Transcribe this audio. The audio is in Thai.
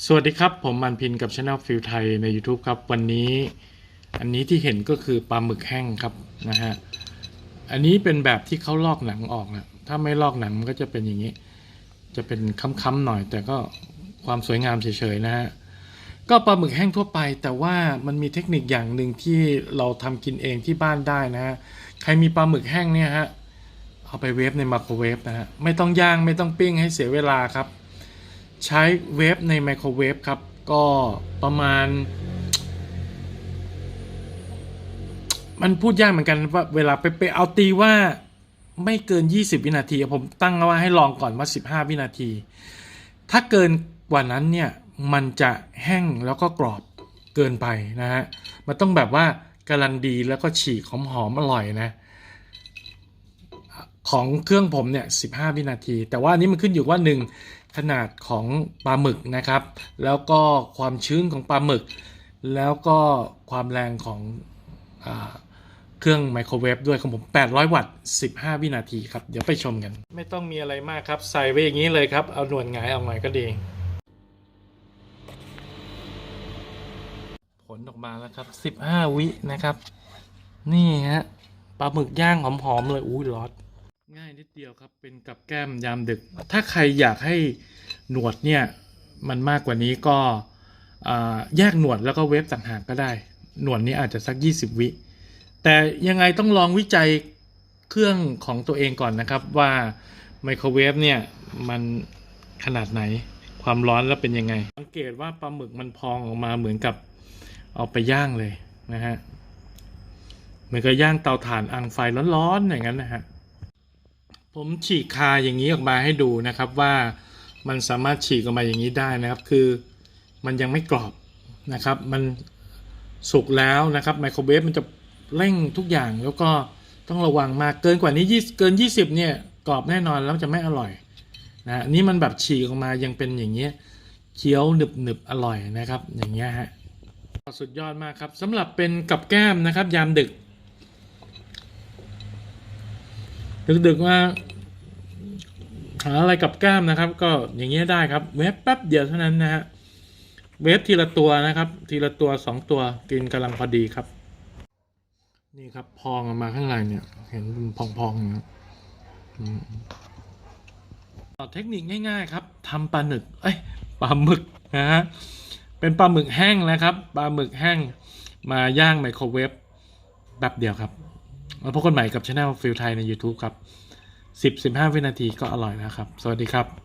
สวัสดีครับ ผมมันพินกับช anel ฟิลไทยใน YouTube ครับ วันนี้อันนี้ที่เห็นก็คือปลาหมึกแห้งครับนะฮะอันนี้เป็นแบบที่เขาลอกหนังออกนะถ้าไม่ลอกหนังมันก็จะเป็นอย่างนี้ จะเป็นค้ำๆหน่อย แต่ก็ความสวยงามเฉยๆนะฮะก็ปลาหมึกแห้งทั่วไป แต่ว่ามันมีเทคนิคอย่างหนึ่งที่เราทำกินเองที่บ้านได้นะฮะใครมีปลาหมึกแห้งเนี่ยฮะเอาไปเวฟในไมโครเวฟนะฮะไม่ต้องย่างไม่ต้องปิ้งให้เสียเวลาครับ ใช้เวฟในไมโครเวฟครับ ก็ประมาณ มันพูดยากเหมือนกันว่าเวลาไปไปเอาตีว่าไม่เกิน 20 วินาที ผมตั้งเอาไว้ให้ลองก่อนว่า 15 วินาที ถ้าเกินกว่านั้นเนี่ย มันจะแห้งแล้วก็กรอบเกินไปนะฮะ มันต้องแบบว่ากำลังดีแล้วก็ฉีกหอมๆอร่อยนะ ของเครื่องผมเนี่ย 15 วินาที แต่ว่าอันนี้มันขึ้นอยู่ว่า 1 ขนาดของปลาหมึกนะครับ แล้วก็ความชื้นของปลาหมึก แล้วก็ความแรงของอเครื่องไมโครเวฟด้วยของผม 800 วัตต์ 15 วินาทีครับ เดี๋ยวไปชมกัน ไม่ต้องมีอะไรมากครับ ใส่ไว้อย่างนี้เลยครับ เอาหนวดหงายออกหน่อยก็ดี ผลออกมาแล้วครับ 15 วินะครับ นี่ฮะปลาหมึกย่างหอมๆเลยอุ้ยร้อน ง่ายนิดเดียวครับเป็นกับแก้มยามดึก ถ้าใครอยากให้หนวดเนี่ยมันมากกว่านี้ก็แยกหนวดแล้วก็เวฟต่างหากก็ได้ หนวดนี้อาจจะสัก 20 วิแต่ยังไงต้องลองวิจัยเครื่องของตัวเองก่อนนะครับว่าไมโครเวฟเนี่ยมันขนาดไหนความร้อนแล้วเป็นยังไง สังเกตว่าปลาหมึกมันพองออกมาเหมือนกับเอาไปย่างเลยนะฮะเหมือนกับย่างเตาถ่านอังไฟร้อนๆอย่างนั้นนะฮะ ผมฉีกคาอย่างนี้ออกมาให้ดูนะครับว่ามันสามารถฉีกออกมาอย่างนี้ได้นะครับ คือมันยังไม่กรอบนะครับ มันสุกแล้วนะครับไมโครเวฟมันจะเร่งทุกอย่างแล้วก็ต้องระวังมากเกินกว่านี้20เกิน 20เนี่ยกรอบแน่นอนแล้วจะไม่อร่อยนะนี่มันแบบฉีกออกมายังเป็นอย่างเงี้ยเคี้ยวหนึบหนึบอร่อยนะครับ อย่างเงี้ยฮะสุดยอดมากครับสำหรับเป็นกับแก้มนะครับ ยามดึก ดึกๆว่าหาอะไรกับแก้มนะครับ ก็อย่างเงี้ยได้ครับ เวฟแป๊บเดียวเท่านั้นนะฮะเวฟทีละตัวนะครับ ทีละตัวสองตัวกินกำลังพอดีครับ นี่ครับพองออกมาข้างในเนี่ย เห็นมันพองๆอย่างเงี้ยต่อเทคนิคง่ายๆครับทำปลาหนึกเอ้ยปลาหมึกนะฮะเป็นปลาหมึกแห้งนะครับปลาหมึกแห้งมาย่างไมโครเวฟแบบเดียวครับ มาพบกันใหม่กับช anel ฟิลไทยใน YouTube ครับ 10-15 วินาทีก็อร่อยนะครับ สวัสดีครับ